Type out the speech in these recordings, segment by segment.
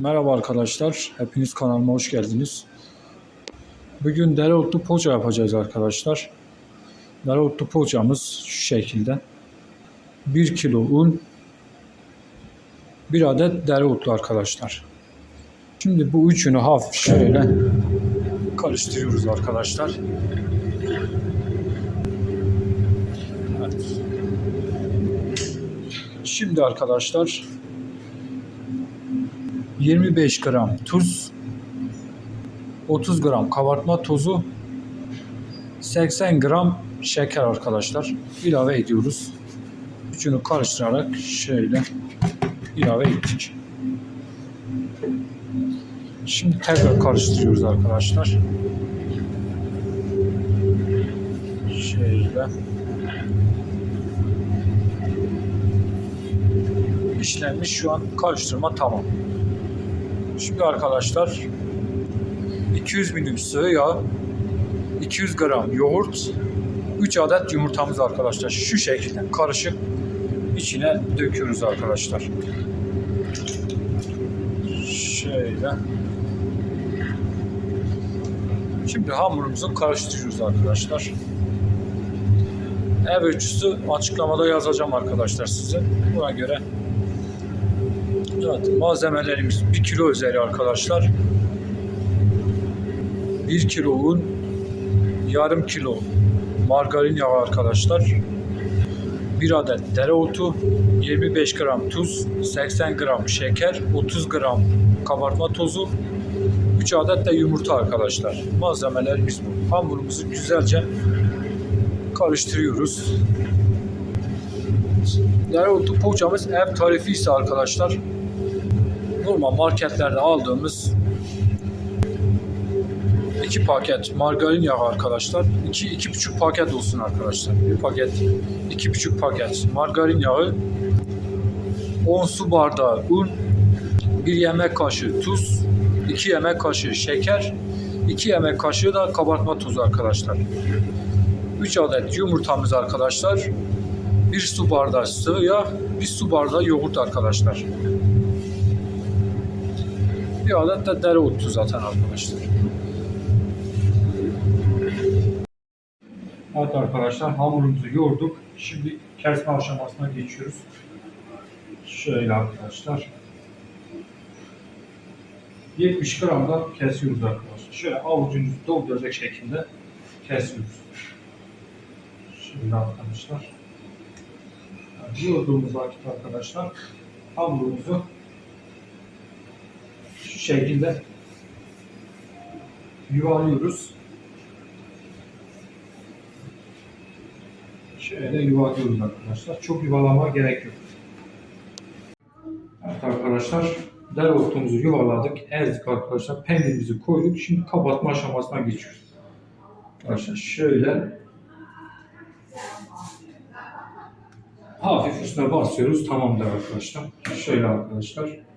Merhaba arkadaşlar. Hepiniz kanalıma hoş geldiniz. Bugün dereotlu poğaça yapacağız arkadaşlar. Dereotlu poğaçamız şu şekilde. 1 kilo un, 1 adet dereotlu arkadaşlar. Şimdi bu üçünü hafif şöyle karıştırıyoruz arkadaşlar. Evet. Şimdi arkadaşlar 25 gram tuz, 30 gram kabartma tozu, 80 gram şeker arkadaşlar ilave ediyoruz. Üçünü karıştırarak şöyle ilave ettik. Şimdi tekrar karıştırıyoruz arkadaşlar. Şöyle. işlenmiş şu an karıştırma tamam. Şimdi arkadaşlar 200 milim yağ, 200 gram yoğurt, 3 adet yumurtamız arkadaşlar. Şu şekilde karışık içine döküyoruz arkadaşlar. Şöyle. Şimdi hamurumuzu karıştırıyoruz arkadaşlar. Ev ölçüsü açıklamada yazacağım arkadaşlar size. Buna göre Evet, malzemelerimiz 1 kilo üzeri arkadaşlar. 1 kilo un, yarım kilo margarin yağı arkadaşlar. 1 adet dereotu, 25 gram tuz, 80 gram şeker, 30 gram kabartma tozu, 3 adet de yumurta arkadaşlar. Malzemelerimiz bu. Hamurumuzu güzelce karıştırıyoruz. Dereotu poğaçamız ev tarifi ise arkadaşlar normal marketlerde aldığımız iki paket margarin yağı arkadaşlar. iki, iki buçuk paket olsun arkadaşlar. Bir paket, iki buçuk paket margarin yağı, 10 su bardağı un, bir yemek kaşığı tuz, iki yemek kaşığı şeker, iki yemek kaşığı da kabartma tozu arkadaşlar. 3 adet yumurtamız arkadaşlar. Bir su bardağı sıvı yağ, bir su bardağı yoğurt arkadaşlar. Bir adet de dereotu zaten arkadaşlar. Evet arkadaşlar hamurumuzu yoğurduk. Şimdi kesme aşamasına geçiyoruz. Şöyle arkadaşlar. 70 gram da kesiyoruz arkadaşlar. Şöyle avucunuzu dolduracak şekilde kesiyoruz. Şimdi arkadaşlar. Yani yoğurduğumuz vakit arkadaşlar hamurumuzu şu şekilde yuvarlıyoruz. Şöyle yuvarlıyoruz arkadaşlar. Çok yuvarlama gerek yok. Evet arkadaşlar dereotumuzu yuvarladık. Ezdik arkadaşlar. Peynirimizi koyduk. Şimdi kapatma aşamasına geçiyoruz. Arkadaşlar şöyle hafif üstüne basıyoruz. Tamamdır arkadaşlar. Şöyle arkadaşlar.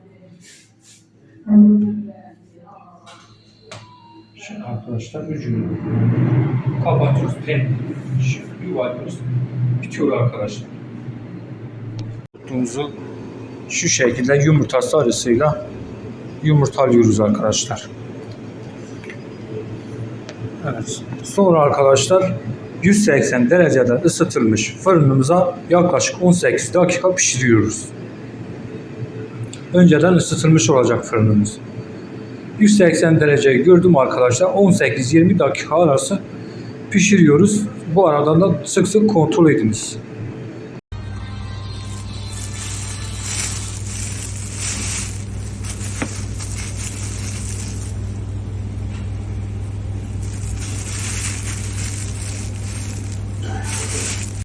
Şimdi arkadaşlar ucunu kapatıyoruz. Pen Şimdi yuvarlıyoruz. Bitiyor arkadaşlar. Tuttuğumuzu şu şekilde yumurta sarısıyla yumurtalıyoruz arkadaşlar. Evet. Sonra arkadaşlar 180 derecede ısıtılmış fırınımıza yaklaşık 18 dakika pişiriyoruz. Önceden ısıtılmış olacak fırınımız. 180 dereceyi gördüm arkadaşlar. 18-20 dakika arası pişiriyoruz. Bu aradan da sık sık kontrol ediniz.